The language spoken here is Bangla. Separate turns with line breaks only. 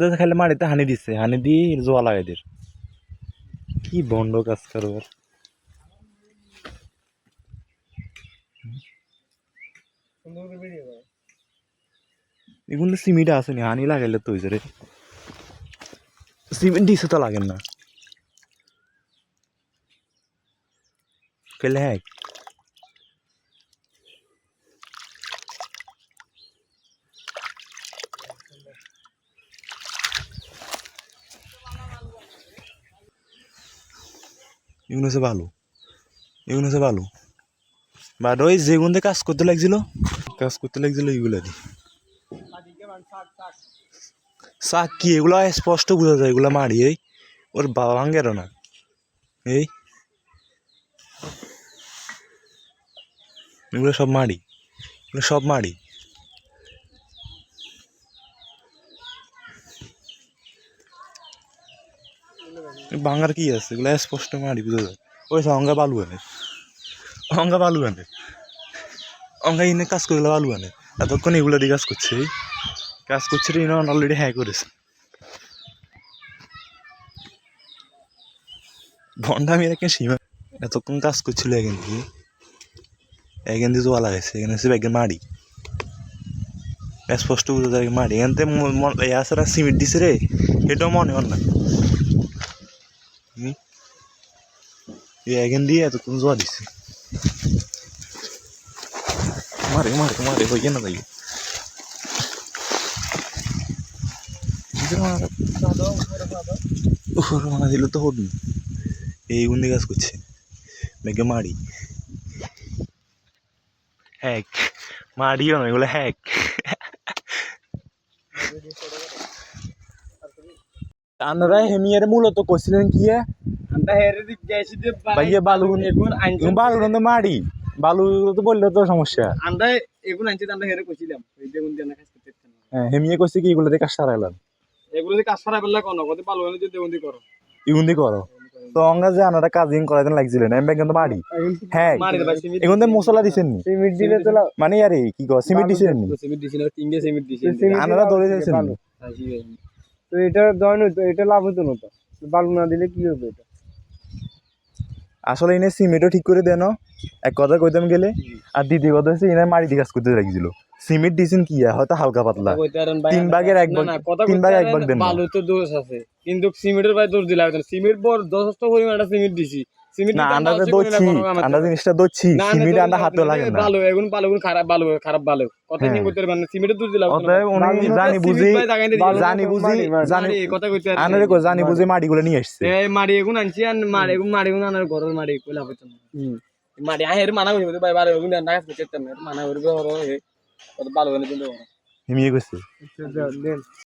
দিয়ে খালি মাড়িতে হানি দিছে হানি দিয়ে জোয়া লাগাই দিয়ে কি বন্ড কাজ করবার। এগুলো সিমেন্ট আছে নি, হানি লাগাইলে তো হয়েছে রে সিমেন্ট দিছে তো লাগেন না। কেলে হ্যাঁ এগুলো ভালো এগুলো ভালো বাট ওই দিয়ে কাজ করতে লাগছিল, কাজ করতে লাগছিল এইগুলো দিয়ে শাক কি, এগুলো স্পষ্ট বোঝা যায়, এগুলো মারি, এই। ওর বাবা ভাঙ্গের না, এই। এগুলো সব মারি, এগুলো সব মারি। বাঙ্গার কি আছে, এগুলো স্পষ্ট মারি, বুঝা যায়। ওই অঙ্গা বালু আনে অঙ্গা বালু আনে অঙ্গা ইনে কাজ করলে বালু আনে এতক্ষণ এগুলো দিয়ে কাজ করছে কাজ করছে ইনো অলরেডি হ্যাঁ করেছে। ঘণ্টা আমি এখানে সীমা? এতক্ষণ কাজ করছিল এখান থেকে। এখান দিয়ে জোয়া লাগাইছে এখানে হচ্ছে ব্যাগের মাড়ি। স্পষ্ট বুঝতে যায় মাড়ি। এখান থেকে না সিমেন্ট দিছে রে এটাও মনে হন না। এখান দিয়ে এতক্ষণ জোয়া দিছে। মারে মারে মারে হইয়া না তাই উপরে মারা দিল তো হবি। এই উন্দি কাজ করছে। মেঘে মারি। হ্যাক। মারিও না এগুলো হ্যাক। আপনারা হেমিয়ারে মূলত করছিলেন কি ভাইয়া বালু বালু তো মারি। বালু তো বললে তো সমস্যা।
আমরা এগুলো আনছি আমরা হেরে।
হ্যাঁ হেমিয়ে করছে কি এগুলো দিয়ে কাজ সারাইলাম।
এগুলো দিয়ে কাজ সারা বেলা কোনো কত ভালো যদি বেগুন করো।
ইগুন্দি করো? তো অঙ্গা যে আনারা কাজিং করাইতেন লাগছিলেন আমি কিন্তু মারি হ্যাঁ
সিমেন্ট
মশলা দিছেন নি।
সিমেন্ট দিলে তো
মানে আরে কি কর সিমেন্ট দিছেন নি?
সিমেন্ট দিছি না তিনটে সিমেন্ট দিছি।
আনারা দৌড়ে
লাভ
যাচ্ছেন
ভালো।
নি
তো এটা দয়ন এটা লাভ হতো না তো। বালু না দিলে কি হবে এটা?
আসলে এনে সিমেন্টও ঠিক করে দেন এক কথা কইতাম গেলে। আর দ্বিতীয় কথা হচ্ছে এনে মারি দিয়ে কাজ করতে লাগছিল। সিমেন্ট দিছেন কি হয়তো হালকা পাতলা। তিন ভাগের এক ভাগ তিন ভাগে এক ভাগ দেন।
ভালো তো দোষ আছে। কিন্তু সিমেন্টের ভাই দোষ দিলা হতো সিমেন্ট বড় যথেষ্ট পরিমাণ একটা সিমেন্ট দিছি। সিমেন্ট
না আন্দাজে দচ্ছি আন্দাজ জিনিসটা দচ্ছি সিমেন্ট আন্ডা হাতে লাগে না।
ভালো এখন ভালো এখন খারাপ ভালো খারাপ ভালো কথা। নিয়ে করতে পারবেন সিমেন্টের দোষ দিলা
অতএব উনি জানি বুঝি জানি বুঝি জানি
কথা কইতে
আনারে কো জানি বুঝি মাটিগুলো নিয়ে আসছে।
এই মারি এগুন আনছি আর মারি এগুন মারি এগুন আনার ঘরের মারি কইলা হইতো না। মারি আহের মানা কইতে ভাই ভালো এগুন না কাজ করতে না মানা করবে ওর কত ভালো
হিমিয়ে গেছে।
দেন।